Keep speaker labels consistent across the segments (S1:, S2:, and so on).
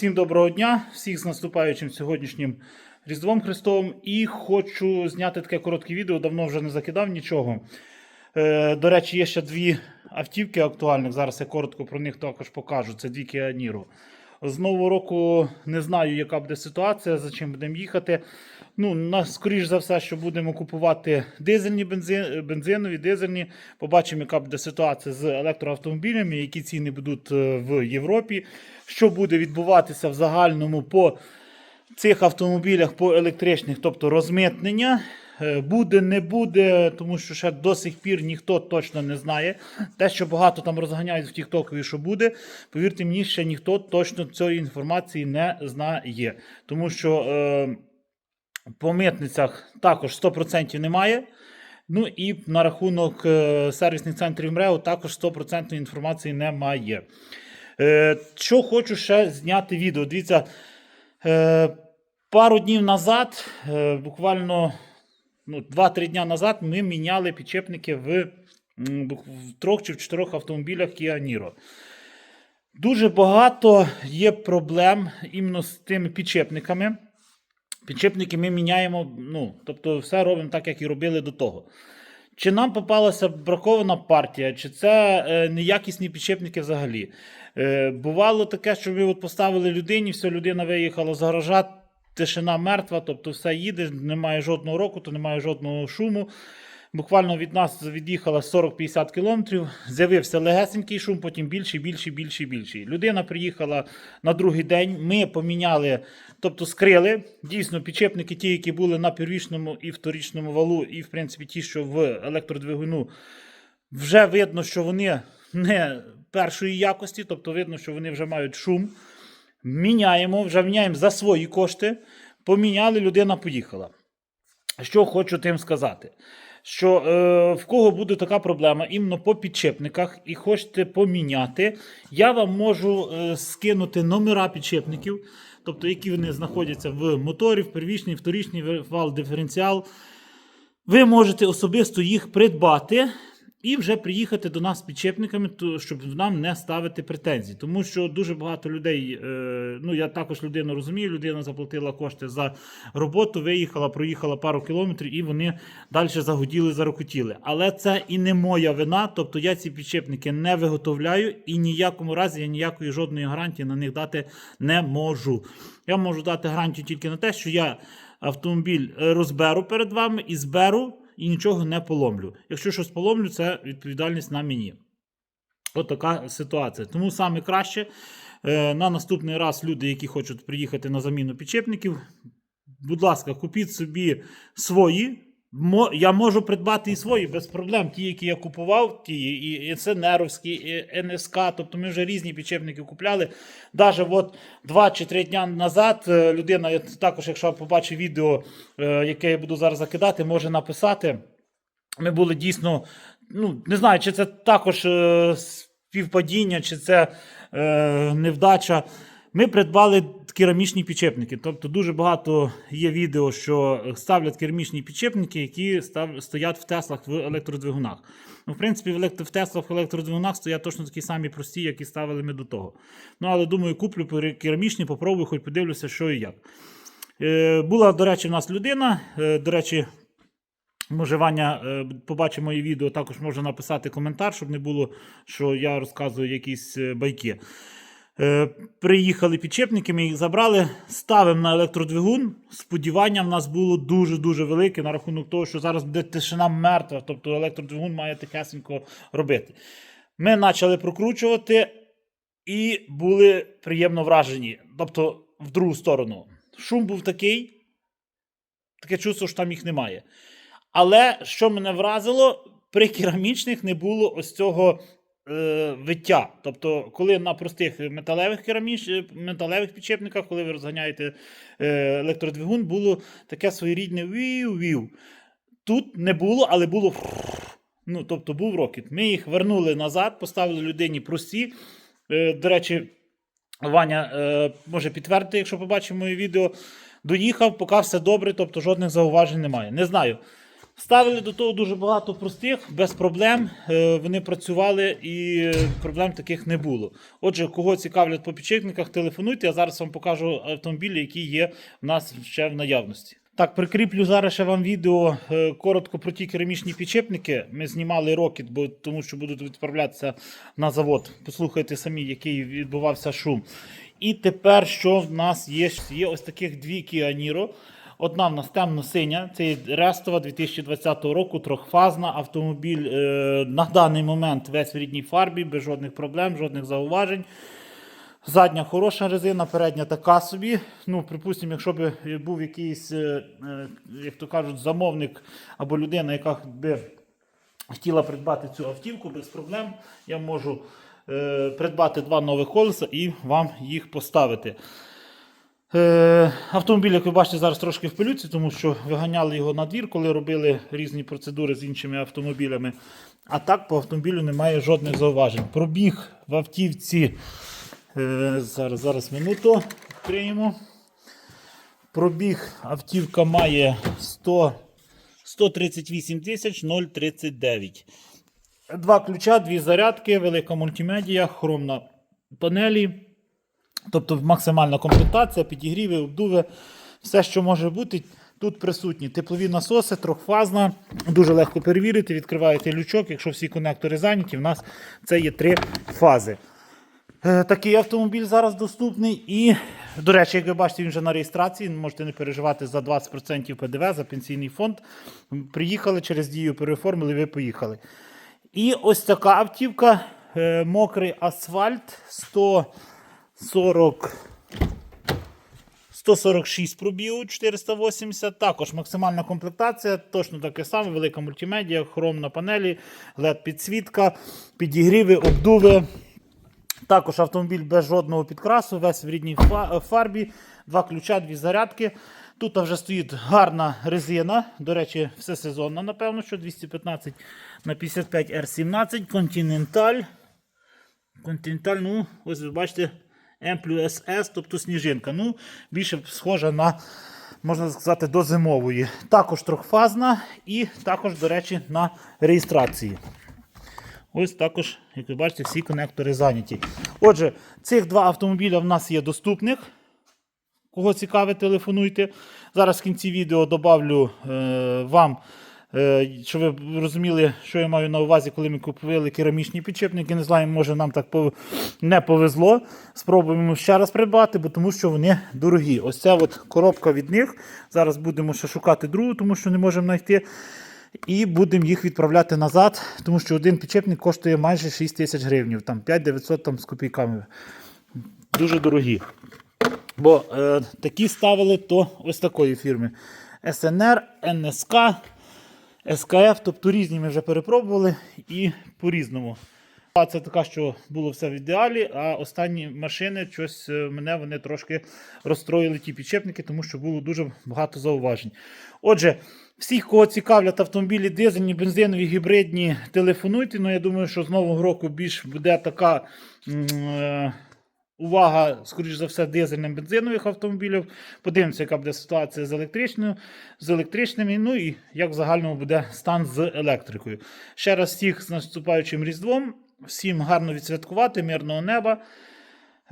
S1: всім доброго дня, всіх з наступаючим сьогоднішнім Різдвом Христовим. І хочу зняти таке коротке відео, давно вже не закидав нічого. Е, до речі, є ще дві автівки актуальних. Зараз я коротко про них також покажу. Це дві Kia Niro. З нового року не знаю, яка буде ситуація, за чим будемо їхати. Ну, на, скоріш за все, що будемо купувати дизельні бензин, бензинові, дизельні. Побачимо, яка буде ситуація з електроавтомобілями, які ціни будуть е, в Європі. Що буде відбуватися в загальному по цих автомобілях, по електричних, тобто розмитнення. Е, Буде, не буде, тому що ще до сих пір ніхто точно не знає. Те, що багато там розганяють в Тіктокові, що буде, повірте мені, ще ніхто точно цієї інформації не знає. Тому що е, по митницях також 100% немає. Ну і на рахунок е, сервісних центрів МРЕО також 100% інформації немає. Е, що хочу ще зняти відео. Дивіться, пару днів назад, е, буквально ну, 2-3 дня назад, ми міняли підчепники в, в трьох чи в чотирьох автомобілях Kia Niro. Дуже багато є проблем іменно з тими підчепниками. Підчепники ми міняємо, ну, тобто все робимо так, як і робили до того. Чи нам попалася бракована партія, чи це е, неякісні підчепники взагалі. Е, бувало таке, що ми от поставили людині, все, людина виїхала з гаража, тишина мертва, тобто все їде, немає жодного року, то немає жодного шуму. Буквально від нас від'їхало 40-50 кілометрів, з'явився легесенький шум, потім більший, більший, більший, більший. Людина приїхала на другий день. Ми поміняли, тобто скрили. Дійсно, підчепники, ті, які були на первічному і вторічному валу, і в принципі ті, що в електродвигуну, вже видно, що вони не першої якості, тобто видно, що вони вже мають шум. Міняємо, вже міняємо за свої кошти. Поміняли, людина поїхала. Що хочу тим сказати? Що е, в кого буде така проблема іменно по підчепниках і хочете поміняти, я вам можу е, скинути номера підчепників, тобто які вони знаходяться в моторі, в первічний, вторічний вал, диференціал. Ви можете особисто їх придбати і вже приїхати до нас з підчепниками, щоб нам не ставити претензій. Тому що дуже багато людей, е, ну я також людину розумію, людина заплатила кошти за роботу, виїхала, проїхала пару кілометрів, і вони далі загуділи, зарокотіли. Але це і не моя вина. Тобто я ці підчепники не виготовляю і ніякому разі я ніякої жодної гарантії на них дати не можу. Я можу дати гарантію тільки на те, що я автомобіль е, розберу перед вами і зберу, і нічого не поломлю. Якщо щось поломлю, це відповідальність на мені. От така ситуація. Тому саме краще е, на наступний раз люди, які хочуть приїхати на заміну підчепників, будь ласка, купіть собі свої. Я можу придбати і свої без проблем. Ті, які я купував, ті, і, і це Неровські, і НСК. Тобто ми вже різні підчепники купляли. Даже от 2 чи 3 дня назад е, людина, я також, якщо побачить відео, е, яке я буду зараз закидати, може написати. Ми були дійсно, ну не знаю, чи це також е, співпадіння, чи це невдача. Ми придбали керамічні підчепники. Тобто дуже багато є відео, що ставлять керамічні підчепники, які став, стоять в Теслах в електродвигунах. Ну, в принципі, в, електро, в Теслах в електродвигунах стоять точно такі самі прості, які ставили ми до того. Ну, але думаю, куплю керамічні, попробую, хоч подивлюся, що і як. Е, була, до речі, в нас людина. Е, до речі, Може, Ваня е, побачить моє відео, також може написати коментар, щоб не було, що я розказую якісь е, байки. Е, Приїхали підчепники, ми їх забрали, ставимо на електродвигун. Сподівання в нас було дуже-дуже велике на рахунок того, що зараз буде тишина мертва, тобто електродвигун має тихесенько робити. Ми почали прокручувати і були приємно вражені. Тобто, в другу сторону. Шум був такий, таке чувство, що там їх немає. Але що мене вразило, при керамічних не було ось цього е, виття. Тобто, коли на простих металевих кераміч, е, металевих підчепниках, коли ви розганяєте е, електродвигун, було таке своєрідне вів-вів. Тут не було, але було. Ну, тобто був рокіт. Ми їх вернули назад, поставили людині прості. До речі, Ваня може підтвердити, якщо побачив моє відео. Доїхав, поки все добре, тобто жодних зауважень немає. Не знаю. Ставили до того дуже багато простих, без проблем. Е, Вони працювали і проблем таких не було. Отже, кого цікавлять по підшипниках, телефонуйте. Я зараз вам покажу автомобілі, які є в нас ще в наявності. Так, прикріплю зараз ще вам відео е, коротко про ті керамічні підшипники. Ми знімали рокет, бо тому що будуть відправлятися на завод. Послухайте самі, який відбувався шум. І тепер, що в нас є? Є ось таких дві Kia Niro. Одна в нас темно-синя, це Рестова 2020 року, трьохфазна автомобіль. Е, на даний момент весь в рідній фарбі, без жодних проблем, жодних зауважень. Задня хороша резина, передня така собі. Ну, припустимо, якщо б був якийсь, е, е, як то кажуть, замовник або людина, яка би хотіла придбати цю автівку без проблем, я можу е, придбати два нових колеса і вам їх поставити. Е, автомобіль, як ви бачите, зараз трошки в пилюці, тому що виганяли його на двір, коли робили різні процедури з іншими автомобілями. А так по автомобілю немає жодних зауважень. Пробіг в автівці. Е, зараз, зараз минуту відкриємо. Пробіг автівка має 100, 138 тисяч 039. Два ключа, дві зарядки, велика мультимедія, хром на панелі. Тобто максимальна комплектація, підігріви, обдуви, все, що може бути. Тут присутні теплові насоси, трьохфазна, дуже легко перевірити. Відкриваєте лючок, якщо всі конектори зайняті, в нас це є три фази. Е, Такий автомобіль зараз доступний. І, до речі, як ви бачите, він вже на реєстрації. Можете не переживати за 20% ПДВ за пенсійний фонд. Приїхали через дію, переоформили, ви поїхали. І ось така автівка, е, мокрий асфальт 140. 146 пробігу, 480. Також максимальна комплектація, точно таке саме, велика мультимедіа, хром на панелі, LED підсвітка, підігріви, обдуви. Також автомобіль без жодного підкрасу, весь в рідній фарбі, два ключа, дві зарядки. Тут вже стоїть гарна резина. До речі, все сезонна, напевно, що 215 на 55 R17 Continental. Continental, ну, ось ви бачите, M плюс S, тобто сніжинка. Ну, більше схожа на, можна сказати, до зимової. Також трьохфазна і також, до речі, на реєстрації. Ось також, як ви бачите, всі конектори зайняті. Отже, цих два автомобіля в нас є доступних. Кого цікавить, телефонуйте. Зараз в кінці відео добавлю е, вам, е, щоб ви розуміли, що я маю на увазі, коли ми купили керамічні підшипники. Не знаю, може нам так не повезло. Спробуємо ще раз придбати, бо тому що вони дорогі. Ось ця от коробка від них. Зараз будемо ще шукати другу, тому що не можемо знайти. І будемо їх відправляти назад, тому що один підчепник коштує майже 6 тисяч гривень, там 5900 там, з копійками. Дуже дорогі. Бо е, такі ставили то ось такої фірми. СНР, НСК, СКФ, тобто різні ми вже перепробували і по-різному. Це така, що було все в ідеалі, а останні машини щось е, мене вони трошки розстроїли ті підшипники, тому що було дуже багато зауважень. Отже, всіх, кого цікавлять автомобілі дизельні, бензинові, гібридні, телефонуйте. Ну, я думаю, що з нового року більш буде така. е, Увага, скоріш за все, дизельним бензинових автомобілів. Подивимося, яка буде ситуація з електричною, з електричними. Ну і як в загальному буде стан з електрикою. Ще раз всіх з наступаючим Різдвом. Всім гарно відсвяткувати, мирного неба,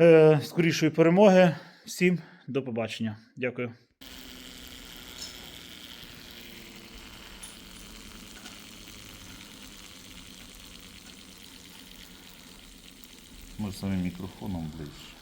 S1: е, скорішої перемоги. Всім до побачення. Дякую.
S2: Самим мікрофоном ближче.